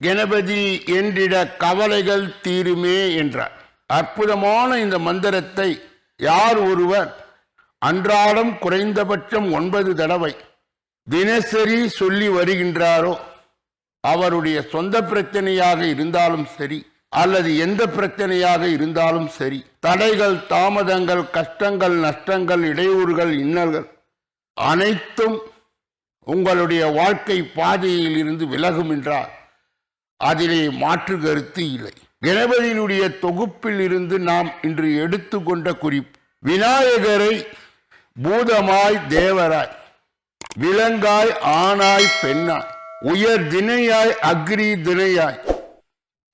கணபதி என்றிட கவலைகள் தீருமே என்றார். அற்புதமான இந்த மந்திரத்தை யார் ஒருவர் அன்றாடம் குறைந்தபட்சம் ஒன்பது தடவை தினசரி சொல்லி வருகின்றாரோ அவருடைய சொந்த பிரச்சனையாக இருந்தாலும் சரி அல்லது எந்த பிரச்சனையாக இருந்தாலும் சரி தடைகள் தாமதங்கள் கஷ்டங்கள் நஷ்டங்கள் இடையூறுகள் இன்னல்கள் அனைத்தும் உங்களுடைய வாழ்க்கை பாதையில் இருந்து விலகும் என்றார். அதிலே மாற்று கருத்து இல்லை. கணபதியினுடைய தொகுப்பில் இருந்து நாம் இன்று எடுத்துக்கொண்ட குறிப்பு விநாயகரை பூதமாய் தேவராய் விலங்காய் ஆணாய் பெண்ணாய் உயர் தினையாய் அக்ரி தினையாய்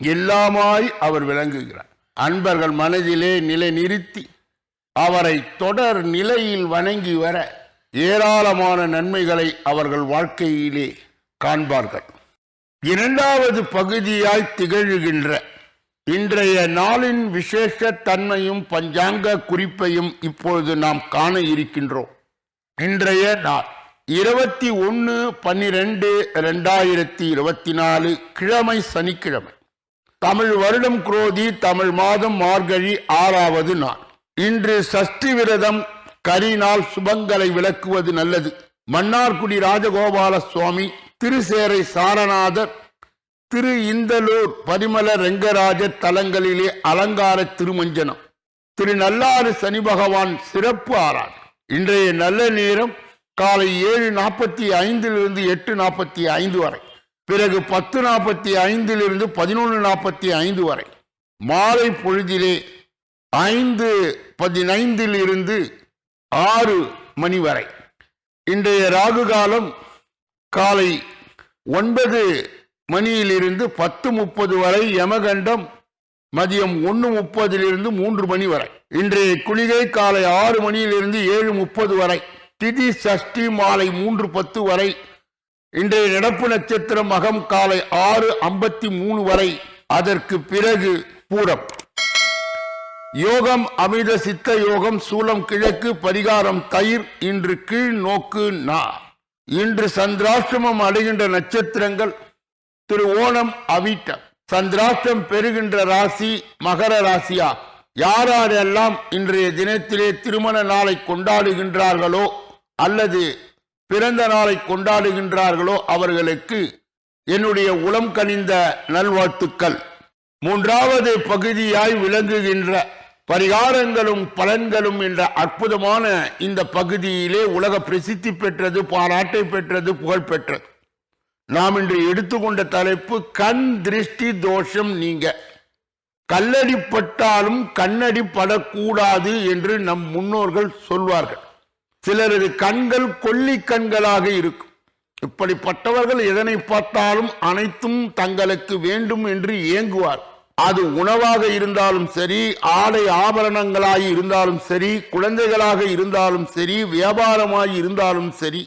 எல்லாமாய் அவர் விளங்குகிறார். அன்பர்கள் மனதிலே நிலை நிறுத்தி அவரை தொடர் நிலையில் வணங்கி வர ஏராளமான நன்மைகளை அவர்கள் வாழ்க்கையிலே காண்பார்கள். இரண்டாவது பகுதியாய் திகழ்கின்ற இன்றைய நாளின் விசேஷ தன்மையும் பஞ்சாங்க குறிப்பையும் இப்பொழுது நாம் காண இருக்கின்றோம். இன்றைய நாள் இருபத்தி ஒன்று பன்னிரெண்டு ரெண்டாயிரத்தி இருபத்தி நாலு கிழமை சனிக்கிழமை. தமிழ் வருடம் குரோதி தமிழ் மாதம் மார்கழி ஆறாவது நாள். இன்று சஷ்டி விரதம் கரிநாள் சுபங்களை விளக்குவது நல்லது. மன்னார்குடி ராஜகோபால சுவாமி திருசேரை சாரநாதர் திரு இந்தலூர் பரிமல ரெங்கராஜ தலங்களிலே அலங்கார திருமஞ்சனம். திரு நல்லாறு சனி பகவான் சிறப்பு ஆறார் இன்றைய நல்ல நேரம் காலை ஏழு நாற்பத்தி ஐந்திலிருந்து எட்டு நாற்பத்தி ஐந்து வரை. பிறகு பத்து நாற்பத்தி ஐந்திலிருந்து பதினொன்று நாற்பத்தி ஐந்து வரை. மாலை பொழுதிலே ஐந்து பதினைந்தில் இருந்து ஆறு மணி வரை. இன்றைய ராகு காலம் காலை ஒன்பது மணியிலிருந்து பத்து முப்பது வரை யமகண்டம் மதியம் ஒன்று முப்பதிலிருந்து மூன்று மணி வரை. இன்றைய குளிகை காலை ஆறு மணியிலிருந்து ஏழு முப்பது வரை. திதி சஷ்டி மாலை மூன்று பத்து வரை. இன்றைய நடப்பு நட்சத்திரம் மகம் காலை ஆறு ஐம்பத்தி மூணு வரை. அதற்கு பிறகு பூரம். யோகம் அமிர்த சித்த யோகம் சூலம் கிழக்கு பரிகாரம் தயிர் இன்று கீழ் நோக்கு நா. இன்று சந்திராஷ்டிரமம் அடைகின்ற நட்சத்திரங்கள் திரு ஓணம் அவிட்டம். சந்திராஷ்டிரம் பெறுகின்ற ராசி மகர ராசியா? யாரெல்லாம் இன்றைய தினத்திலே திருமண நாளை கொண்டாடுகின்றார்களோ அல்லது பிறந்த நாளை கொண்டாடுகின்றார்களோ அவர்களுக்கு என்னுடைய உளம் கனிந்த நல்வாழ்த்துக்கள். மூன்றாவது பகுதியாய் விளங்குகின்ற பரிகாரங்களும் பலன்களும் என்ற அற்புதமான இந்த பகுதியிலே உலக பிரசித்தி பெற்றது பாராட்டை பெற்றது புகழ் பெற்றது. நாம் இன்று எடுத்துக்கொண்ட தலைப்பு கண் திருஷ்டி தோஷம் நீங்க. கல்லடி பட்டாலும் கண்ணடி படக்கூடாது என்று நம் முன்னோர்கள் சொல்வார்கள். சிலரது கண்கள் கொல்லி கண்களாக இருக்கும். இப்படிப்பட்டவர்கள் எதனை பார்த்தாலும் அனைத்தும் தங்களுக்கு வேண்டும் என்று ஏங்குவார் அது உணவாக இருந்தாலும் சரி ஆடை ஆபரணங்களாய் இருந்தாலும் சரி குழந்தைகளாக இருந்தாலும் சரி வியாபாரமாய் இருந்தாலும் சரி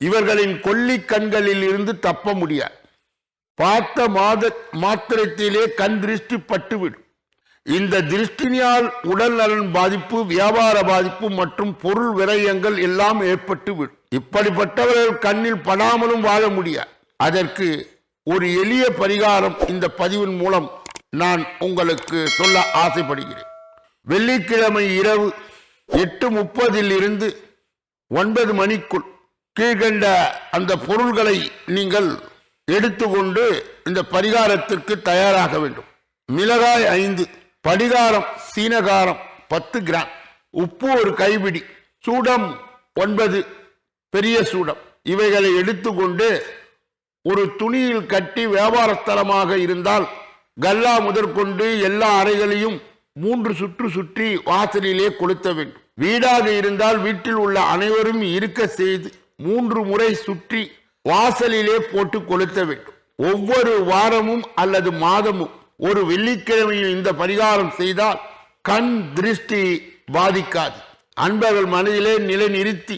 இவர்களின் கொல்லி கண்களில் இருந்து தப்ப முடியாது. பார்த்த மாத மாத்திரத்திலே கண் திருஷ்டி பட்டுவிடும். இந்த திருஷ்டினியால் உடல் நலன் பாதிப்பு வியாபார பாதிப்பு மற்றும் பொருள் விரயங்கள் எல்லாம் ஏற்பட்டுவிடும். இப்படிப்பட்டவர்கள் கண்ணில் படாமலும் வாழ முடியாது. அதற்கு ஒரு எளிய பரிகாரம் இந்த பதிவின் மூலம் நான் உங்களுக்கு சொல்ல ஆசைப்படுகிறேன். வெள்ளிக்கிழமை இரவு எட்டு முப்பதில் இருந்து ஒன்பது மணிக்குள் கீழ்கண்ட அந்த பொருள்களை நீங்கள் எடுத்துக்கொண்டு இந்த பரிகாரத்திற்கு தயாராக வேண்டும். மிளகாய் ஐந்து படிகாரம் சீனகாரம் பத்து கிராம். உப்பு ஒரு கைபிடி சூடம் ஒன்பது பெரிய சூடம். இவைகளை எடுத்துக்கொண்டு ஒரு துணியில் கட்டி வியாபாரஸ்தலமாக இருந்தால் கல்லா முதற்கொண்டு எல்லா அறைகளையும் மூன்று சுற்று சுற்றி வாசலிலே கொளுத்த வேண்டும். வீடாக இருந்தால் வீட்டில் உள்ள அனைவரும் இருக்க செய்து மூன்று முறை சுற்றி வாசலிலே போட்டு கொளுத்த வேண்டும். ஒவ்வொரு வாரமும் அல்லது மாதமும் ஒரு வெள்ளிக்கிழமையும் இந்த பரிகாரம் செய்தால் கண் திருஷ்டி பாதிக்காது. அன்பர்கள் மனதிலே நிலைநிறுத்தி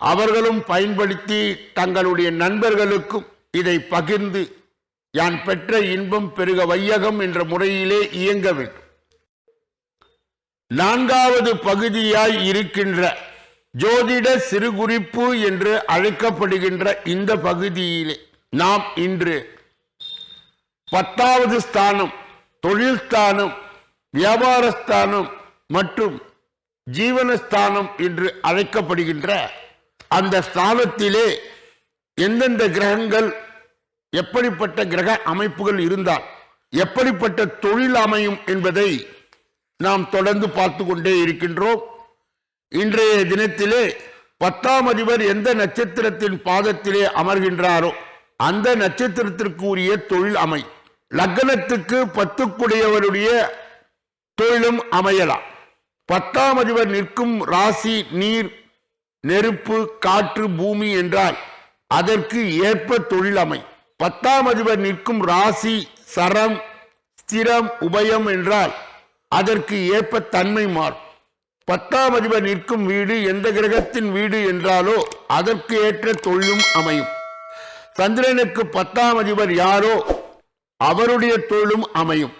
அவர்களும் பயன்படுத்தி தங்களுடைய நண்பர்களுக்கும் இதை பகிர்ந்து யான் பெற்ற இன்பம் பெருக வையகம் என்ற முறையிலே இயங்க வேண்டும். நான்காவது பகுதியாய் இருக்கின்ற ஜோதிட சிறுகுறிப்பு என்று அழைக்கப்படுகின்ற இந்த பகுதியிலே நாம் இன்று பத்தாவது ஸ்தானம் தொழில் ஸ்தானம் வியாபார ஸ்தானம் மற்றும் ஜீவனஸ்தானம் என்று அழைக்கப்படுகின்ற அந்த ஸ்தானத்திலே எந்தெந்த கிரகங்கள் எப்படிப்பட்ட கிரக அமைப்புகள் இருந்தால் எப்படிப்பட்ட தொழில் அமையும் என்பதை நாம் தொடர்ந்து பார்த்து கொண்டே இருக்கின்றோம். இன்றைய தினத்திலே பத்தாம் அதிபர் எந்த நட்சத்திரத்தின் பாதத்திலே அமர்கின்றாரோ அந்த நட்சத்திரத்திற்கு உரிய தொழில் அமை லக்னத்துக்கு பத்துக்குடையவருடைய தொழிலும் அமையலாம். பத்தாம் அதிபர் நிற்கும் ராசி நீர் நெருப்பு காற்று பூமி என்றால் அதற்கு ஏற்ப தொழில் அமை. பத்தாம் அதிபர் நிற்கும் ராசி சரம் ஸ்திரம் உபயம் என்றால் அதற்கு ஏற்ப தன்மை மாறும். பத்தாம் அதிபர் நிற்கும் வீடு எந்த கிரகத்தின் வீடு என்றாலோ அதற்கு ஏற்ற தொழிலும் அமையும். சந்திரனுக்கு பத்தாம் அதிபர் யாரோ அவருடைய தொழிலும் அமையும்.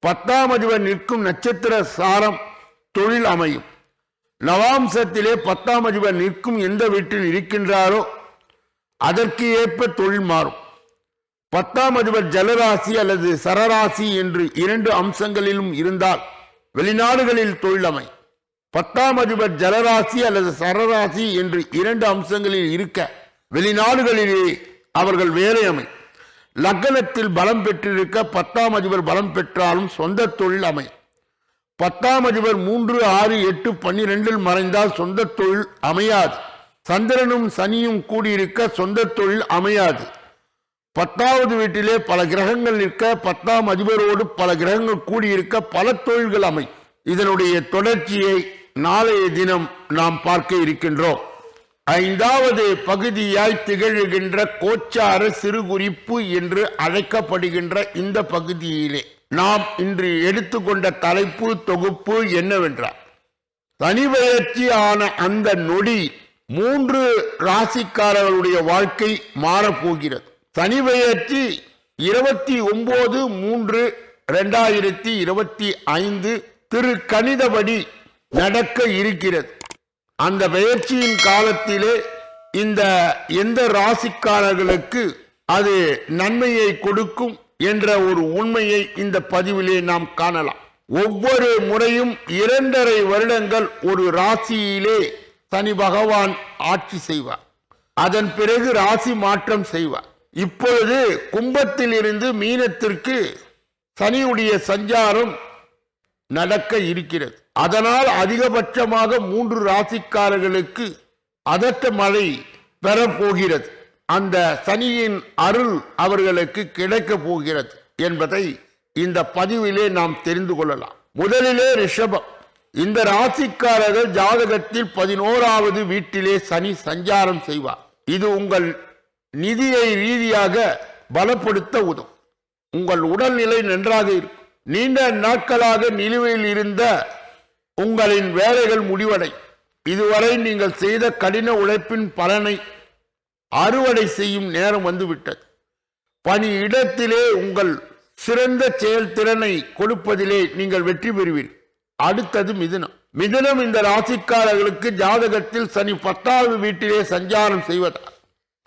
பத்தாம் அதிபர் நிற்கும் நட்சத்திர சாரம் தொழில் அமையும். நவாம்சத்திலே பத்தாம் அதிபர் நிற்கும் எந்த வீட்டில் இருக்கின்றாரோ அதற்கு ஏற்ப தொழில் மாறும். பத்தாம் அதிபர் ஜலராசி அல்லது சரராசி என்று இரண்டு அம்சங்களிலும் இருந்தால் வெளிநாடுகளில் தொழிலமை. பத்தாம் அதிபர் ஜலராசி அல்லது சரராசி என்று இரண்டு அம்சங்களில் இருக்க வெளிநாடுகளிலே அவர்கள் வேலையமை. லக்னத்தில் பலம் பெற்றிருக்க பத்தாம் அதிபர் பலம் பெற்றாலும் சொந்த தொழில் அமை பத்தாம் அதிபர் மூன்று ஆறு எட்டு பன்னிரெண்டில் மறைந்தால் சொந்த தொழில் அமையாது. சந்திரனும் சனியும் கூடியிருக்க சொந்த தொழில் அமையாது. பத்தாவது வீட்டிலே பல கிரகங்கள் நிற்க பத்தாம் அதிபரோடு பல கிரகங்கள் கூடியிருக்க பல தொழில்கள் அமை. இதனுடைய தொடர்ச்சியை நாளைய தினம் நாம் பார்க்க இருக்கின்றோம். ஐந்தாவது பகுதியாய் திகழ்கின்ற கோச்சார சிறுகுறிப்பு என்று அழைக்கப்படுகின்ற இந்த பகுதியிலே நாம் இன்று எடுத்துக்கொண்ட தலைப்பு தொகுப்பு என்னவென்றால் தனிபெயர்ச்சி ஆன அந்த நொடி மூன்று ராசிக்காரர்களுடைய வாழ்க்கை மாறப்போகிறது. தனிபெயர்ச்சி இருபத்தி ஒன்பது மூன்று ரெண்டாயிரத்தி இருபத்தி ஐந்து திரு கணிதபடி நடக்க இருக்கிறது. அந்த பெயர்ச்சியின் காலத்திலே இந்த எந்த ராசிக்காரர்களுக்கு அது நன்மையை கொடுக்கும் என்ற ஒரு உண்மையை இந்த பதிவிலே நாம் காணலாம். ஒவ்வொரு முறையும் இரண்டரை வருடங்கள் ஒரு ராசியிலே சனி பகவான் ஆட்சி செய்வார். அதன் பிறகு ராசி மாற்றம் செய்வார். இப்பொழுது கும்பத்தில் இருந்து மீனத்திற்கு சனியுடைய சஞ்சாரம் நடக்க இருக்கிறது. அதனால் அதிகபட்சமாக மூன்று ராசிக்காரர்களுக்கு அதற்ற மழை பெறப்போகிறது. அந்த சனியின் அருள் அவர்களுக்கு கிடைக்கப் போகிறது என்பதை இந்த பதிவிலே நாம் தெரிந்து கொள்ளலாம். முதலிலே ரிஷபம். இந்த ராசிக்காரர்கள் ஜாதகத்தில் பதினோராவது வீட்டிலே சனி சஞ்சாரம் செய்வார். இது உங்கள் நிதியை ரீதியாக பலப்படுத்த உதவும். உங்கள் உடல்நிலை நன்றாக இருக்கும். நீண்ட நாட்களாக நிலுவையில் இருந்த உங்களின் வேலைகள் முடிவடை இதுவரை நீங்கள் செய்த கடின உழைப்பின் பலனை அறுவடை செய்யும் நேரம் வந்துவிட்டது. பணி இடத்திலே உங்கள் சிறந்த செயல்திறனை கொடுப்பதிலே நீங்கள் வெற்றி பெறுவீர்கள் அடுத்தது மிதுனம். மிதுனம் இந்த ராசிக்காரர்களுக்கு ஜாதகத்தில் சனி பத்தாவது வீட்டிலே சஞ்சாரம் செய்வதால்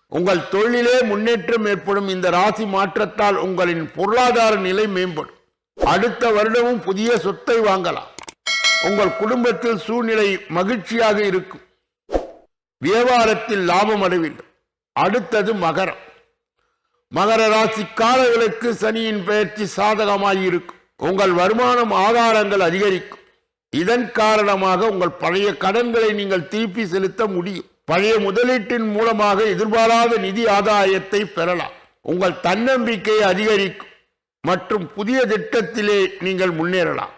உங்கள் தொழிலே முன்னேற்றம் ஏற்படும். இந்த ராசி மாற்றத்தால் உங்களின் பொருளாதார நிலை மேம்படும். அடுத்த வருடமும் புதிய சொத்தை வாங்கலாம். உங்கள் குடும்பத்தில் சூழ்நிலை மகிழ்ச்சியாக இருக்கும். வியாபாரத்தில் லாபம் அடைவீர்கள். அடுத்தது மகரம். மகர ராசிக்காரர்களுக்கு சனியின் பெயர்ச்சி சாதகமாக இருக்கும். உங்கள் வருமானம் ஆதாரங்கள் அதிகரிக்கும். இதன் காரணமாக உங்கள் பழைய கடன்களை நீங்கள் திருப்பி செலுத்த முடியும். பழைய முதலீட்டின் மூலமாக எதிர்பாராத நிதி ஆதாயத்தை பெறலாம். உங்கள் தன்னம்பிக்கை அதிகரிக்கும் மற்றும் புதிய திட்டத்திலே நீங்கள் முன்னேறலாம்.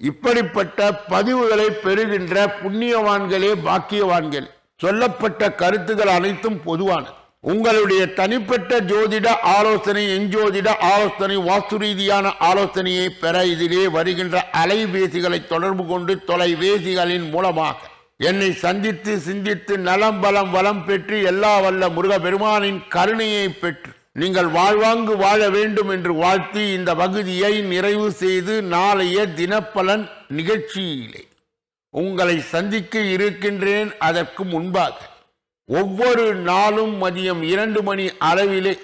இப்படிப்பட்ட பதிவுகளை பெறுகின்ற புண்ணியவான்களே பாக்கியவான்கள். சொல்லப்பட்ட கருத்துகள் அனைத்தும் பொதுவானது. உங்களுடைய தனிப்பட்ட ஜோதிட ஆலோசனை எஞ்சோதிட ஆலோசனை வாஸ்து ரீதியான ஆலோசனையை பெற இதிலே வருகின்ற அலைபேசிகளை தொடர்பு கொண்டு தொலைபேசிகளின் மூலமாக என்னை சந்தித்து சிந்தித்து நலம் பலம் வளம் பெற்று எல்லா வல்ல முருக பெருமானின் கருணையை பெற்று நீங்கள் வாழ்வாங்கு வாழ வேண்டும் என்று வாழ்த்தி இந்த பகுதியை நிறைவு செய்து நாளைய தினப்பலன் நிகழ்ச்சியிலே உங்களை சந்திக்க இருக்கின்றேன் அதற்கு முன்பாக ஒவ்வொரு நாளும் மதியம் இரண்டு மணி அளவிலே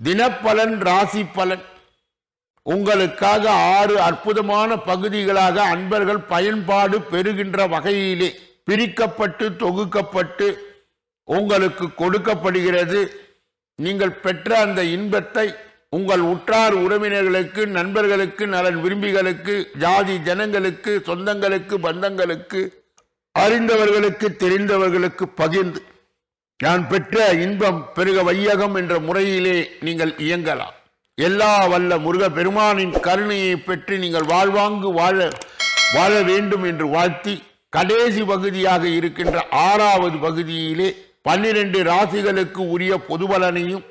தினப்பலன் ராசி பலன். உங்களுக்காக ஆறு அற்புதமான பகுதிகளாக அன்பர்கள் பயன்பாடு பெறுகின்ற வகையிலே பிரிக்கப்பட்டு தொகுக்கப்பட்டு உங்களுக்கு கொடுக்கப்படுகிறது. நீங்கள் பெற்ற அந்த இன்பத்தை உங்கள் உற்றார் உறவினர்களுக்கு நண்பர்களுக்கு நலன் விரும்பிகளுக்கு ஜாதி ஜனங்களுக்கு சொந்தங்களுக்கு பந்தங்களுக்கு அறிந்தவர்களுக்கு தெரிந்தவர்களுக்கு பகிர்ந்து நான் பெற்ற இன்பம் பெருக வையகம் என்ற முறையிலே நீங்கள் இயங்கலாம். எல்லா வல்ல முருக பெருமானின் கருணையை பெற்று நீங்கள் வாழ்வாங்கு வாழ வாழ வேண்டும் என்று வாழ்த்தி கடைசி பகுதியாக இருக்கின்ற ஆறாவது பகுதியிலே பன்னிரண்டு ராசிகளுக்கு உரிய பொதுபலனையும்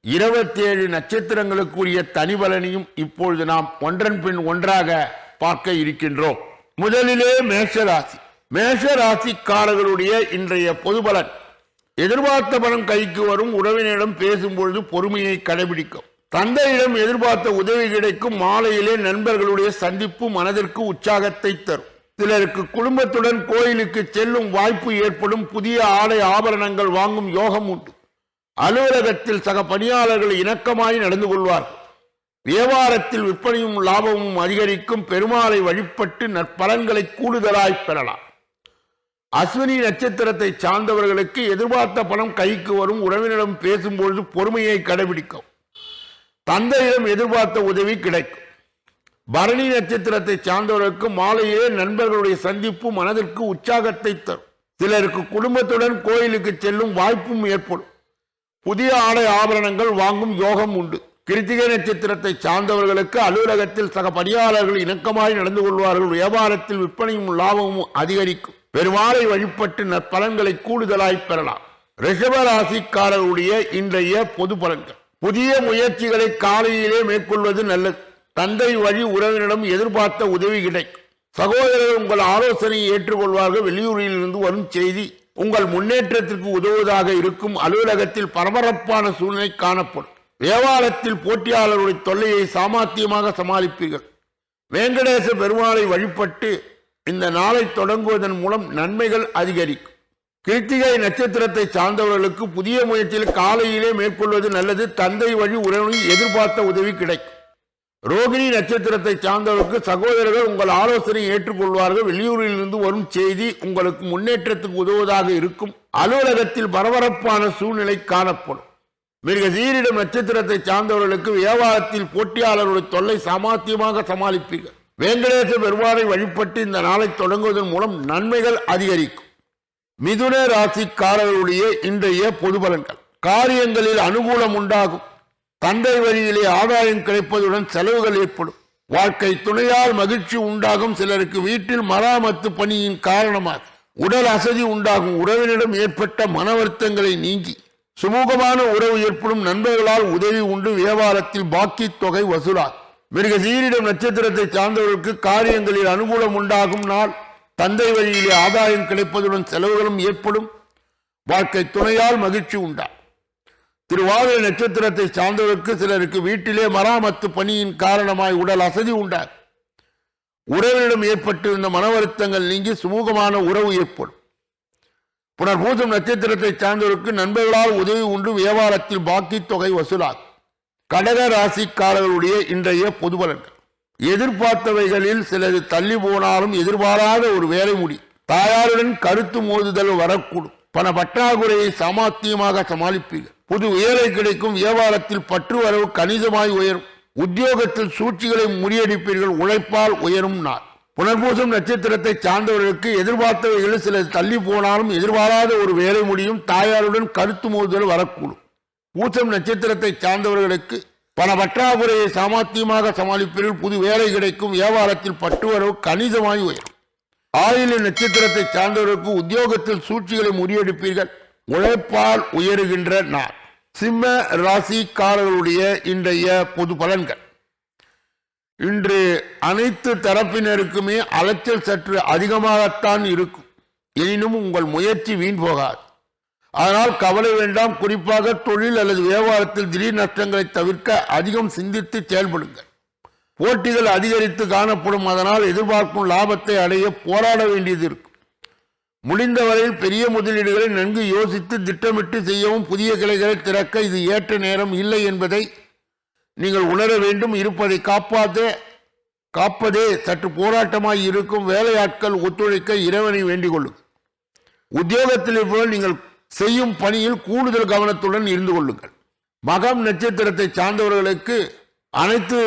இருபத்தேழு நட்சத்திரங்களுக்கு உரிய தனிபலனையும் இப்பொழுது நாம் ஒன்றன் பின் ஒன்றாக பார்க்க இருக்கின்றோம். முதலிலே மேஷராசி. மேஷராசிக்காரர்களுடைய இன்றைய பொதுபலன். எதிர்பார்த்த பணம் கைக்கு வரும் உறவினரிடம் பேசும்பொழுது பொறுமையை கடைபிடிக்கும். தந்தையிடம் எதிர்பார்த்த உதவி கிடைக்கும் மாலையிலே நண்பர்களுடைய சந்திப்பு மனதிற்கு உற்சாகத்தை தரும். சிலருக்கு குடும்பத்துடன் கோயிலுக்கு செல்லும் வாய்ப்பு ஏற்படும் புதிய ஆடை ஆபரணங்கள் வாங்கும் யோகம் உண்டு. அலுவலகத்தில் சக பணியாளர்கள் இணக்கமாய் நடந்து கொள்வார்கள். வியாபாரத்தில் விற்பனையும் லாபமும் அதிகரிக்கும் பெருமாளை வழிபட்டு நற்பலன்களை கூடுதலாய் பெறலாம். அஸ்வினி நட்சத்திரத்தை சார்ந்தவர்களுக்கு எதிர்பார்த்த பணம் கைக்கு வரும் உறவினரிடம் பேசும்பொழுது பொறுமையை கடைபிடிக்கும். தந்தையிடம் எதிர்பார்த்த உதவி கிடைக்கும். பரணி நட்சத்திரத்தை சார்ந்தவர்களுக்கு மாலையிலே நண்பர்களுடைய சந்திப்பு மனதிற்கு உற்சாகத்தை தரும். சிலருக்கு குடும்பத்துடன் கோயிலுக்கு செல்லும் வாய்ப்பும் ஏற்படும். புதிய ஆடை ஆபரணங்கள் வாங்கும் யோகம் உண்டு. கிருத்திகை நட்சத்திரத்தை சார்ந்தவர்களுக்கு அலுவலகத்தில் சக பணியாளர்கள் இணக்கமாய் நடந்து கொள்வார்கள். வியாபாரத்தில் விற்பனையும் லாபமும் அதிகரிக்கும். பெருமாளை வழிபட்டு நற்பலன்களை கூடுதலாய் பெறலாம். ரிஷப ராசிக்காரருடைய இன்றைய பொது பலன்கள். புதிய முயற்சிகளை காலையிலே மேற்கொள்வது நல்லது. தந்தை வழி உறவினரிடம் எதிர்பார்த்த உதவி கிடைக்கும். சகோதரர் உங்கள் ஆலோசனையை ஏற்றுக்கொள்வார்கள். வெளியூரில் இருந்து வரும் செய்தி உங்கள் முன்னேற்றத்திற்கு உதவுவதாக இருக்கும். அலுவலகத்தில் பரபரப்பான சூழ்நிலை காணப்படும். தேவாலயத்தில் போட்டியாளருடைய தொல்லையை சாமர்த்தியமாக சமாளிப்பீர்கள். வேங்கடேச பெருமாளை வழிபட்டு இந்த நாளை தொடங்குவதன் மூலம் நன்மைகள் அதிகரிக்கும். கிருத்திகை நட்சத்திரத்தை சார்ந்தவர்களுக்கு புதிய முயற்சியில் காலையிலே மேற்கொள்வது நல்லது. தந்தை வழி உறவு எதிர்பார்த்த உதவி கிடைக்கும். ரோகிணி நட்சத்திரத்தை சார்ந்தவருக்கு சகோதரர்கள் உங்கள் ஆலோசனை ஏற்றுக்கொள்வார்கள். வெளியூரிலிருந்து வரும் செய்தி உங்களுக்கு முன்னேற்றத்துக்கு உதவுவதாக இருக்கும். அலுவலகத்தில் பரபரப்பான சூழ்நிலை காணப்படும். மிக சீரிடம் நட்சத்திரத்தை சார்ந்தவர்களுக்கு வியாபாரத்தில் போட்டியாளர்களுடைய தொல்லை சாமாத்தியமாக சமாளிப்பீர்கள். வேங்கடேச பெருமானை வழிபட்டு இந்த நாளை தொடங்குவதன் மூலம் நன்மைகள் அதிகரிக்கும். மிதுன ராசிக்காரர்களுடைய இன்றைய பொது பலன்கள். காரியங்களில் அனுகூலம் உண்டாகும். தந்தை வழியிலே ஆதாயம் கிடைப்பதுடன் செலவுகள் ஏற்படும். வாழ்க்கை துணையால் மகிழ்ச்சி உண்டாகும். சிலருக்கு வீட்டில் மராமத்து பணியின் காரணமாக உடல் அசதி உண்டாகும். உறவினிடம் ஏற்பட்ட மன வருத்தங்களை நீங்கி சுமூகமான உறவு ஏற்படும். நண்பர்களால் உதவி உண்டு. வியாபாரத்தில் பாக்கி தொகை வசூலாகும். மிருக சீரிடம் நட்சத்திரத்தை சார்ந்தவர்களுக்கு காரியங்களில் அனுகூலம் உண்டாகும். நாள் தந்தை வழியிலே ஆதாயம் கிடைப்பதுடன் செலவுகளும் ஏற்படும். வாழ்க்கை துணையால் மகிழ்ச்சி உண்டா திருவாதிரை நட்சத்திரத்தை சார்ந்தவருக்கு சிலருக்கு வீட்டிலே மராமத்து பணியின் காரணமாய் உடல் அசதி உண்டார் உறவினிடம் ஏற்பட்டிருந்த மன வருத்தங்கள் நீங்கி சுமூகமான உறவு ஏற்படும். புனர்பூசம் நட்சத்திரத்தை சார்ந்தவருக்கு நண்பர்களால் உதவி உண்டு வியாபாரத்தில் பாக்கி தொகை வசூலாகும். கடக ராசிக்காரர்களுடைய இன்றைய பொது பலன்கள். எதிர்பார்த்தவைகளில் சிலது தள்ளி போனாலும் எதிர்பாராத ஒரு வேலை முடி தாயாருடன் கருத்து மோதுதல் வரக்கூடும். பண பற்றாக்குறையை சாமர்த்தியமாக சமாளிப்பீர்கள். புது வேலை கிடைக்கும் வியாபாரத்தில் பற்று வரவு கணிசமாய் உயரும். உத்தியோகத்தில் சூழ்ச்சிகளை முறியடிப்பீர்கள் உழைப்பால் உயரும் நாள். புனர்பூசம் நட்சத்திரத்தை சார்ந்தவர்களுக்கு எதிர்பார்த்தவைகளில் சில தள்ளி போனாலும் எதிர்பாராத ஒரு வேலை முடியும் தாயாருடன் கருத்து மோதுதல் வரக்கூடும். பூசம் நட்சத்திரத்தை சார்ந்தவர்களுக்கு பண பற்றாக்குறையை சாமர்த்தியமாக சமாளிப்பீர்கள் புது வேலை கிடைக்கும் வியாபாரத்தில் பற்றுவரவு கணிதமாய் உயரும். ஆயுள நட்சத்திரத்தை சார்ந்தவர்களுக்கு உத்தியோகத்தில் சூழ்ச்சிகளை முறியடிப்பீர்கள் உழைப்பால் உயருகின்ற நாள். சிம்ம ராசிக்காரர்களுடைய இன்றைய பொது பலன்கள். இன்று அனைத்து தரப்பினருக்குமே அலைச்சல் சற்று அதிகமாகத்தான் இருக்கும். எனினும் உங்கள் முயற்சி வீண் போகாது. அதனால் கவலை வேண்டாம். குறிப்பாக தொழில் அல்லது வியாபாரத்தில் திடீர் நஷ்டங்களை தவிர்க்க அதிகம் சிந்தித்து செயல்படுங்கள். போட்டிகள் அதிகரித்து காணப்படும். அதனால் எதிர்பார்க்கும் லாபத்தை அடைய போராட வேண்டியது இருக்கும். முடிந்தவரையில் பெரிய முதலீடுகளை நன்கு யோசித்து திட்டமிட்டு செய்யவும் புதிய கிளைகளை திறக்க இது ஏற்ற நேரம் இல்லை என்பதை நீங்கள் உணர வேண்டும். இருப்பதை காப்பாதே காப்பதே சற்று போராட்டமாய் இருக்கும் வேலையாட்கள் ஒத்துழைக்க இறைவனை வேண்டிக் கொள்ளுங்கள் உத்தியோகத்தில் இருப்பவர்கள் நீங்கள் செய்யும் பணியில் கூடுதல் கவனத்துடன் இருந்து கொள்ளுங்கள். மகம் நட்சத்திரத்தை சார்ந்தவர்களுக்கு அனைத்து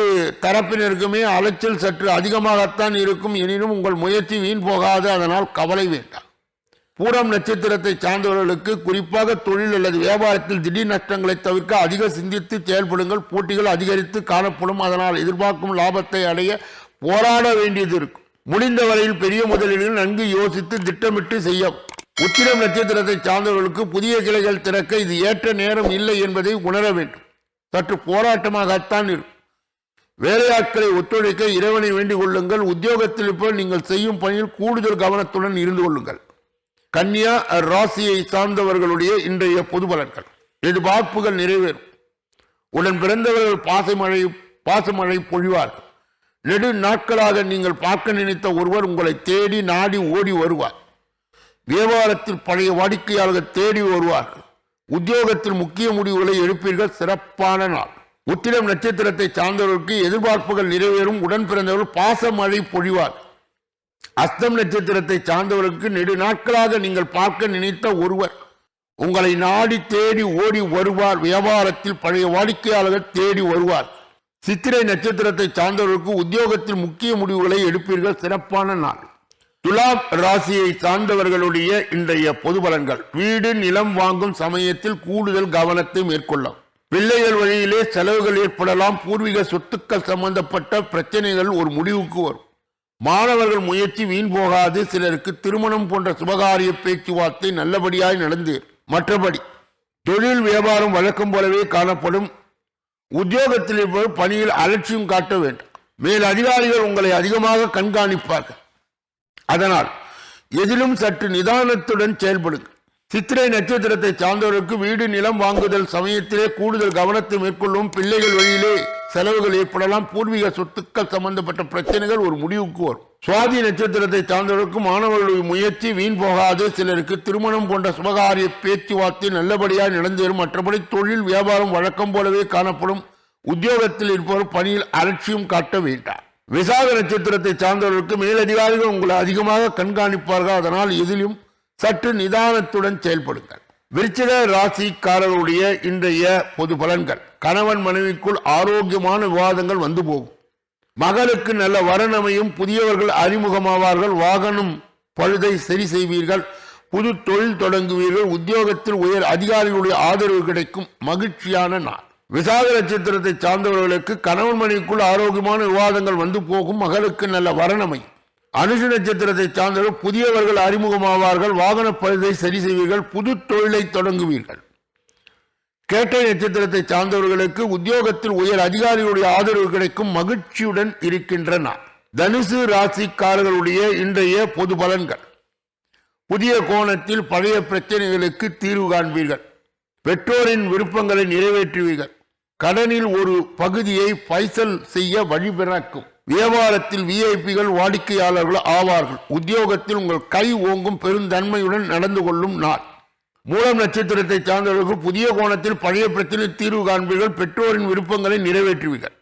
தரப்பினருக்குமே அலைச்சல் சற்று அதிகமாகத்தான் இருக்கும். எனினும் உங்கள் முயற்சி வீண் போகாது. அதனால் கவலை வேண்டாம். பூரம் நட்சத்திரத்தை சார்ந்தவர்களுக்கு குறிப்பாக தொழில் அல்லது வியாபாரத்தில் திடீர் நஷ்டங்களை தவிர்க்க அதிக சிந்தித்து செயல்படுங்கள். போட்டிகள் அதிகரித்து காணப்படும். அதனால் எதிர்பார்க்கும் லாபத்தை அடைய போராட வேண்டியது இருக்கும். முடிந்த வரையில் பெரிய முதலீடுகள் நன்கு யோசித்து திட்டமிட்டு செய்ய உத்திரம் நட்சத்திரத்தை சார்ந்தவர்களுக்கு புதிய கிளைகள் திறக்க இது ஏற்ற நேரம் இல்லை என்பதை உணர வேண்டும். சற்று போராட்டமாகத்தான் இருக்கும். வேலையாட்களை ஒத்துழைக்க இறைவனை வேண்டிக் கொள்ளுங்கள். உத்தியோகத்தில் இப்போ நீங்கள் செய்யும் பணியில் கூடுதல் கவனத்துடன் இருந்து கொள்ளுங்கள். கன்னியா ராசியை சார்ந்தவர்களுடைய இன்றைய பொது பலன்கள். எதிர்பார்ப்புகள் நிறைவேறும். உடன் பிறந்தவர்கள் பாசமழை பாசமழை பொழிவார்கள். நெடு நாட்களாக நீங்கள் பார்க்க நினைத்த ஒருவர் உங்களை தேடி நாடி ஓடி வருவார். வியாபாரத்தில் பழைய வாடிக்கையாளர்கள் தேடி வருவார்கள். உத்தியோகத்தில் முக்கிய முடிவுகளை எடுப்பீர்கள். சிறப்பான நாள். உத்திரம் நட்சத்திரத்தை சார்ந்தவர்களுக்கு எதிர்பார்ப்புகள் நிறைவேறும். உடன் பிறந்தவர்கள் பாசமழை பொழிவார் அஸ்தம் நட்சத்திரத்தை சார்ந்தவர்களுக்கு நெடு நாட்களாக நீங்கள் பார்க்க நினைத்த ஒருவர். உங்களை நாடி தேடி ஓடி வருவார். வியாபாரத்தில் பழைய வாடிக்கையாளர்கள் தேடி வருவார். சித்திரை நட்சத்திரத்தை சார்ந்தவர்களுக்கு உத்தியோகத்தில் முக்கிய முடிவுகளை எடுப்பீர்கள். சிறப்பான நாள். துலாம் ராசியை சார்ந்தவர்களுடைய இன்றைய பொது பலன்கள். வீடு நிலம் வாங்கும் சமயத்தில் கூடுதல் கவனத்தை மேற்கொள்ளும் பிள்ளைகள் வழியிலே செலவுகள் ஏற்படலாம். பூர்வீக சொத்துக்கள் சம்பந்தப்பட்ட பிரச்சனைகள் ஒரு முடிவுக்கு வரும். மாணவர்கள் முயற்சி வீண் போகாது. சிலருக்கு திருமணம் போன்ற சுபகாரிய பேச்சுவார்த்தை நல்லபடியாய் நடந்து மற்றபடி தொழில் வியாபாரம் வழக்கம் போலவே காணப்படும். உத்தியோகத்தில் இருப்பவர் பணியில் அலட்சியம் காட்ட வேண்டும். மேல் அதிகாரிகள் உங்களை அதிகமாக கண்காணிப்பார்கள். அதனால் எதிலும் சற்று நிதானத்துடன் செயல்படுங்கள். சித்திரை நட்சத்திரத்தை சார்ந்தவருக்கு வீடு நிலம் வாங்குதல் சமயத்திலே கூடுதல் கவனத்தை மேற்கொள்ளும் பிள்ளைகள் வழியிலே செலவுகள் ஏற்படலாம் பூர்வீக சொத்துக்கள் சம்பந்தப்பட்ட பிரச்சனைகள் ஒரு முடிவுக்கு வரும். சுவாதி நட்சத்திரத்தை சார்ந்தவருக்கு மாணவர்களுடைய முயற்சி வீண் போகாது. சிலருக்கு திருமணம் போன்ற சுபகாரிய பேச்சுவார்த்தை நல்லபடியாக நடந்தேறும். மற்றபடி தொழில் வியாபாரம் வழக்கம் போலவே காணப்படும். உத்தியோகத்தில் இருப்பவர் பணியில் அலட்சியம் காட்ட வேண்டாம். விசாக நட்சத்திரத்தை சார்ந்தவர்களுக்கு மேலதிகாரிகள் உங்களை அதிகமாக கண்காணிப்பார்கள். அதனால் எதிலும் சற்று நிதானத்துடன் செயல்படுங்கள். விருச்சிக ராசிக்காரர்களுடைய இன்றைய பொது பலன்கள். கணவன் மனைவிக்குள் ஆரோக்கியமான விவாதங்கள் வந்து போகும். மகளுக்கு நல்ல வரணமையும் புதியவர்கள் அறிமுகமாவார்கள் வாகனம் பழுதை சரி செய்வீர்கள் புது தொழில் தொடங்குவீர்கள் உத்தியோகத்தில் உயர் அதிகாரிகளுடைய ஆதரவு கிடைக்கும் மகிழ்ச்சியான நாள். விசாக நட்சத்திரத்தை சார்ந்தவர்களுக்கு கணவன் மனைவிக்குள் ஆரோக்கியமான விவாதங்கள் வந்து போகும் மகளுக்கு நல்ல வரணமை அனுஷ நட்சத்திரத்தை சார்ந்தவர்கள் புதியவர்கள் அறிமுகமாவார்கள் வாகன பழுதை சரி செய்வீர்கள் புது தொழிலை தொடங்குவீர்கள். கேட்டை நட்சத்திரத்தை சார்ந்தவர்களுக்கு உத்தியோகத்தில் உயர் அதிகாரிகளுடைய ஆதரவு கிடைக்கும் மகிழ்ச்சியுடன் இருக்கின்றன. தனுசு ராசிக்காரர்களுடைய இன்றைய பொது பலன்கள். புதிய கோணத்தில் பழைய பிரச்சனைகளுக்கு தீர்வு காண்பீர்கள். பெற்றோரின் விருப்பங்களை நிறைவேற்றுவீர்கள். கடனில் ஒரு பகுதியை பைசல் செய்ய வழிபிறக்கும் வியாபாரத்தில் விஐபிகள் வாடிக்கையாளர்கள் ஆவார்கள். உத்தியோகத்தில் உங்கள் கை ஓங்கும் பெருந்தன்மையுடன் நடந்து கொள்ளும் நாள். மூலம் நட்சத்திரத்தை சார்ந்தவர்களுக்கு புதிய கோணத்தில் பழைய பிரச்சனை தீர்வு காண்பீர்கள். பெற்றோரின் விருப்பங்களை நிறைவேற்றுவீர்கள்.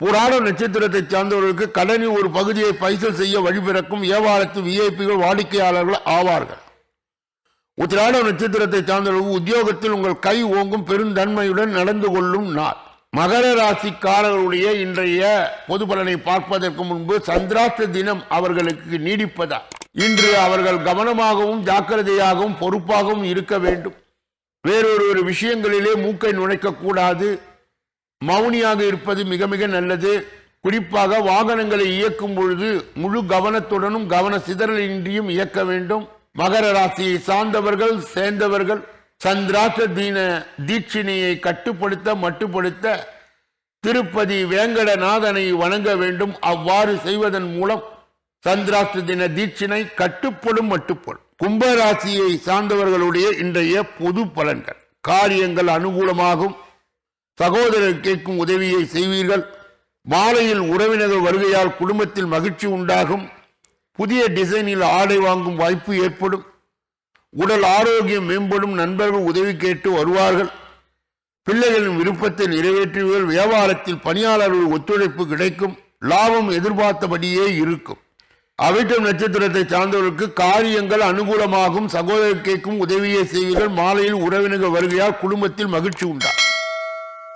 புராண நட்சத்திரத்தை சார்ந்தவர்களுக்கு கடனில் ஒரு பகுதியை பைசல் செய்ய வழிபிறக்கும் வியாபாரத்தில் விஐபிகள் வாடிக்கையாளர்கள் ஆவார்கள். உத்திராட நட்சத்திரத்தை சார்ந்தவர்கள் உத்தியோகத்தில் உங்கள் கை ஓங்கும் பெருந்தன்மையுடன் நடந்து கொள்ளும் நாள். மகர ராசிக்காரர்களுடைய இன்றைய பொது பலனை பார்ப்பதற்கு முன்பு சந்திராஷ்ட தினம் அவர்களுக்கு நீடிப்பதா? இன்று அவர்கள் கவனமாகவும் ஜாக்கிரதையாகவும் பொறுப்பாகவும் இருக்க வேண்டும். வேறொரு விஷயங்களிலே மூக்கை நுழைக்க கூடாது. மௌனியாக இருப்பது மிக மிக நல்லது. குறிப்பாக வாகனங்களை இயக்கும் பொழுது முழு கவனத்துடனும் கவன சிதறலின்றியும் இயக்க வேண்டும். மகர ராசியை சார்ந்தவர்கள் சேர்ந்தவர்கள் சந்திராஷ்ட தீன தீட்சிணையை கட்டுப்படுத்த மட்டுப்படுத்த திருப்பதி வேங்கடநாதனை வணங்க வேண்டும். அவ்வாறு செய்வதன் மூலம் சந்திராஷ்ட தின தீட்சிணை கட்டுப்படும் மட்டுப்படும். கும்பராசியை சார்ந்தவர்களுடைய இன்றைய பொது பலன்கள். காரியங்கள் அனுகூலமாகும். சகோதரர் கேட்கும் உதவியை செய்வீர்கள். மாலையில் உறவினர்கள் வருகையால் குடும்பத்தில் மகிழ்ச்சி உண்டாகும். புதிய டிசைனில் ஆடை வாங்கும் வாய்ப்பு ஏற்படும். உடல் ஆரோக்கியம் மேம்படும் நண்பர்கள் உதவி கேட்டு வருவார்கள். பிள்ளைகளின் விருப்பத்தை நிறைவேற்றுவீர்கள் வியாபாரத்தில் பணியாளர்கள் ஒத்துழைப்பு கிடைக்கும். லாபம் எதிர்பார்த்தபடியே இருக்கும். அவிட்டம் நட்சத்திரத்தை சார்ந்தவர்களுக்கு காரியங்கள் அனுகூலமாகும். சகோதரிக்கைக்கும் கேட்கும் உதவியை செய்வீர்கள். மாலையில் உறவினர்கள் வருகையால் குடும்பத்தில் மகிழ்ச்சி உண்டாகும்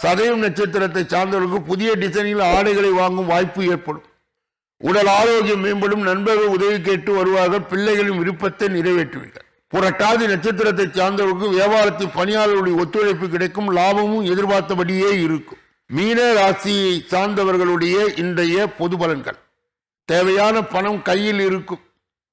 சதயம் நட்சத்திரத்தை சார்ந்தவர்களுக்கு புதிய டிசைனில் ஆடைகளை வாங்கும் வாய்ப்பு ஏற்படும். உடல் ஆரோக்கியம் மேம்படும். நண்பர்கள் உதவி கேட்டு வருவார்கள். பிள்ளைகளின் விருப்பத்தை நிறைவேற்றுவீர்கள். புரட்டாதி நட்சத்திரத்தை சார்ந்தவர்களுக்கு வியாபாரத்தில் பணியாளர்களுடைய ஒத்துழைப்பு கிடைக்கும் லாபமும் எதிர்பார்த்தபடியே இருக்கும். மீன ராசியை சார்ந்தவர்களுடைய இன்றைய பொது பலன்கள். தேவையான பணம் கையில் இருக்கும்.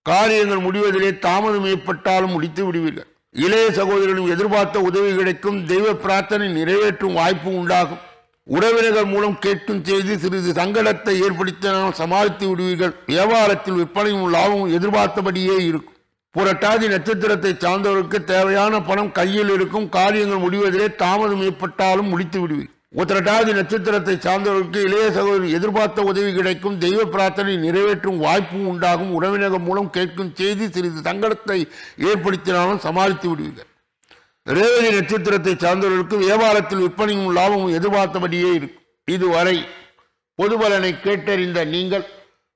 காரியங்கள் முடிவதிலே தாமதம் ஏற்பட்டாலும் முடித்து விடுவீர்கள். இளைய சகோதரர்களும் எதிர்பார்த்த உதவி கிடைக்கும். தெய்வ பிரார்த்தனை நிறைவேற்றும் வாய்ப்பு உண்டாகும். உறவினர்கள் மூலம் கேட்கும் செய்து சிறிது சங்கடத்தை ஏற்படுத்தினால் சமாளித்து விடுவீர்கள். வியாபாரத்தில் விற்பனையும் லாபமும் எதிர்பார்த்தபடியே இருக்கும். புரட்டாதி நட்சத்திரத்தை சார்ந்தவருக்கு தேவையான பணம் கையில் இருக்கும் காரியங்கள் முடிவதிலே தாமதம் ஏற்பட்டாலும் முடித்து விடுவீர். உத்திரட்டாதி நட்சத்திரத்தை சார்ந்தவர்களுக்கு இளைய சகோதரி எதிர்பார்த்த உதவி கிடைக்கும் தெய்வ பிரார்த்தனை நிறைவேற்றும் வாய்ப்பும் உண்டாகும். உறவினர்கள் மூலம் கேட்கும் செய்தி சிறிது சங்கடத்தை ஏற்படுத்தினாலும் சமாளித்து விடுவீர்கள். ரேவதி நட்சத்திரத்தை சார்ந்தவர்களுக்கு வியாபாரத்தில் விற்பனையும் லாபமும் எதிர்பார்த்தபடியே இருக்கும். இதுவரை பொது பலனை கேட்டறிந்த நீங்கள்